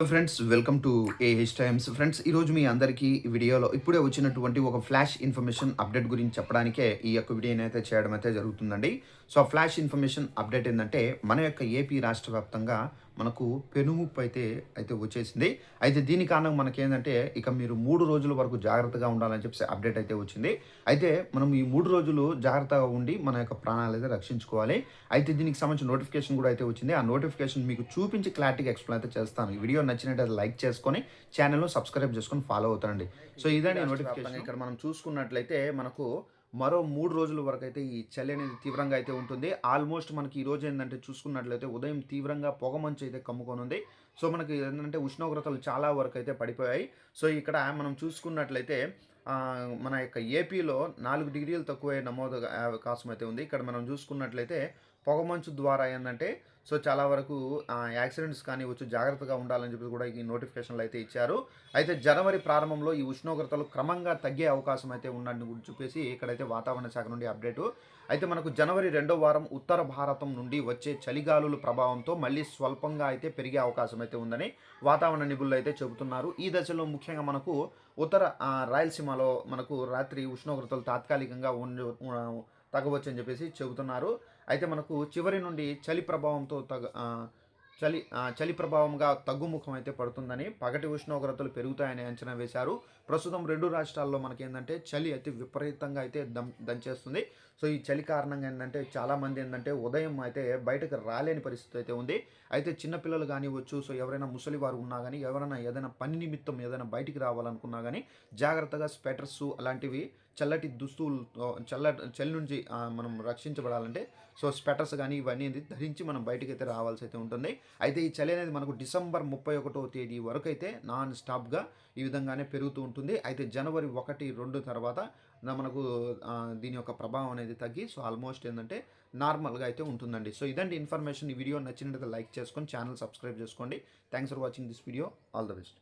Friends welcome to AH times friends ఈరోజు మీ అందరికీ ఈ వీడియోలో ఇప్పుడే వచ్చినటువంటి ఒక ఫ్లాష్ ఇన్ఫర్మేషన్ అప్డేట్ గురించి చెప్పడానికే ఈ యొక్క వీడియోని అయితే చేయడం అయితే జరుగుతుందండి. సో ఫ్లాష్ ఇన్ఫర్మేషన్ అప్డేట్ ఏంటంటే మన యొక్క ఏపీ రాష్ట్ర వ్యాప్తంగా మనకు పెనుముప్పు అయితే అయితే వచ్చేసింది. అయితే దీని కారణం మనకేంటంటే ఇక మీరు మూడు రోజుల వరకు జాగ్రత్తగా ఉండాలని చెప్పి అప్డేట్ అయితే వచ్చింది. అయితే మనం ఈ మూడు రోజులు జాగ్రత్తగా ఉండి మన యొక్క ప్రాణాలు అయితే రక్షించుకోవాలి. అయితే దీనికి సంబంధించిన నోటిఫికేషన్ కూడా అయితే వచ్చింది. ఆ నోటిఫికేషన్ మీకు చూపించి క్లారిటీగా ఎక్స్ప్లెయిన్ అయితే చేస్తాను. ఈ వీడియో నచ్చినట్టు లైక్ చేసుకొని ఛానల్ను సబ్స్క్రైబ్ చేసుకొని ఫాలో అవుతానండి. సో ఇదండి నోటిఫికేషన్ ఇక్కడ మనం చూసుకున్నట్లయితే మనకు మరో మూడు రోజుల వరకు అయితే ఈ చలి అనేది తీవ్రంగా అయితే ఉంటుంది. ఆల్మోస్ట్ మనకి ఈరోజు ఏంటంటే చూసుకున్నట్లయితే ఉదయం తీవ్రంగా పొగమంచు అయితే కమ్ముకొని ఉంది సో మనకి ఏంటంటే ఉష్ణోగ్రతలు చాలా వరకు అయితే పడిపోయాయి. సో ఇక్కడ మనం చూసుకున్నట్లయితే మన యొక్క ఏపీలో నాలుగు డిగ్రీలు తక్కువ నమోదు అవకాశం అయితే ఉంది. ఇక్కడ మనం చూసుకున్నట్లయితే పొగమంచు ద్వారా ఏంటంటే సో చాలా వరకు యాక్సిడెంట్స్ కానీ వచ్చి జాగ్రత్తగా ఉండాలని చెప్పి కూడా ఈ నోటిఫికేషన్లు అయితే ఇచ్చారు. అయితే జనవరి ప్రారంభంలో ఈ ఉష్ణోగ్రతలు క్రమంగా తగ్గే అవకాశం అయితే ఉందని గురించి చెప్పేసి ఇక్కడైతే వాతావరణ శాఖ నుండి అప్డేటు. అయితే మనకు జనవరి రెండో వారం ఉత్తర భారతం నుండి వచ్చే చలిగాలుల ప్రభావంతో మళ్ళీ స్వల్పంగా అయితే పెరిగే అవకాశం అయితే ఉందని వాతావరణ నిపుణులు అయితే చెబుతున్నారు. ఈ దశలో ముఖ్యంగా మనకు ఉత్తర రాయలసీమలో మనకు రాత్రి ఉష్ణోగ్రతలు తాత్కాలికంగా ఉండి తగ్గవచ్చు అని చెప్పేసి చెబుతున్నారు. అయితే మనకు చివరి నుండి చలి ప్రభావంతో తగ చలి చలి ప్రభావంగా తగ్గుముఖం అయితే పడుతుందని పగటి ఉష్ణోగ్రతలు పెరుగుతాయని అంచనా వేశారు. ప్రస్తుతం రెండు రాష్ట్రాల్లో మనకి ఏంటంటే చలి అయితే విపరీతంగా అయితే దం దంచేస్తుంది. సో ఈ చలి కారణంగా ఏంటంటే చాలామంది ఏంటంటే ఉదయం అయితే బయటకు రాలేని పరిస్థితి అయితే ఉంది. అయితే చిన్నపిల్లలు కానివ్వచ్చు సో ఎవరైనా ముసలి వారు ఉన్నా కానీ ఎవరైనా ఏదైనా పని నిమిత్తం ఏదైనా బయటికి రావాలనుకున్నా కానీ జాగ్రత్తగా స్వెటర్స్ అలాంటివి చల్లటి దుస్తులు చల్ల చలి నుంచి మనం రక్షించబడాలంటే సో స్వెటర్స్ కానీ ఇవన్నీ ధరించి మనం బయటికి అయితే రావాల్సి అయితే ఉంటుంది. అయితే ఈ చలి అనేది మనకు డిసెంబర్ ముప్పై ఒకటో తేదీ వరకు అయితే నాన్ స్టాప్గా ఈ విధంగానే పెరుగుతూ ఉంటుంది. అయితే జనవరి ఒకటి రెండు తర్వాత మనకు దీని యొక్క ప్రభావం అనేది తగ్గి సో ఆల్మోస్ట్ ఏంటంటే నార్మల్గా అయితే ఉంటుందండి. సో ఇదండి ఇన్ఫర్మేషన్. ఈ వీడియో నచ్చినట్లయితే లైక్ చేసుకొని ఛానల్ సబ్స్క్రైబ్ చేసుకోండి. Thanks for watching this video all the best